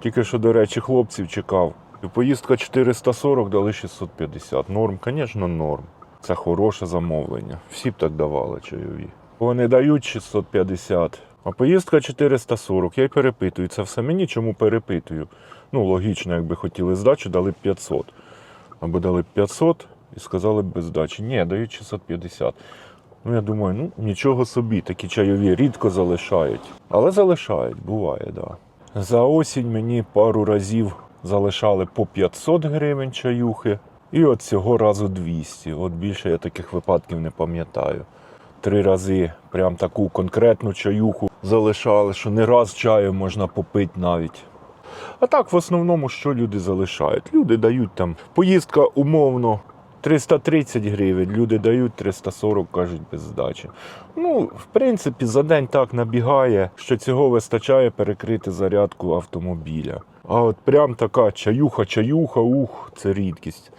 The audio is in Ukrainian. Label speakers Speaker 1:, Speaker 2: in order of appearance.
Speaker 1: Тільки що, до речі, хлопців чекав. Поїздка 440 дали 650. Норм, звісно, норм. Це хороше замовлення. Всі б так давали чайові. Вони дають 650, а поїздка 440. Я й перепитую. Це все мені чому перепитую. Ну, логічно, якби хотіли здачу, дали б 500. Або дали б 500 і сказали б без здачі. Ні, дають 650. Ну, я думаю, ну нічого собі, такі чайові рідко залишають. Але залишають, буває. Да. За осінь мені пару разів залишали по 500 гривень чаюхи, і от цього разу 200. От більше я таких випадків не пам'ятаю. Три рази прям таку конкретну чаюху залишали, що не раз чаю можна попити навіть. А так, в основному, що люди залишають? Люди дають там поїздка умовно 330 гривень, люди дають 340, кажуть, без здачі. Ну, в принципі, за день так набігає, що цього вистачає перекрити зарядку автомобіля. А от прям така чаюха-чаюха, ух, це рідкість.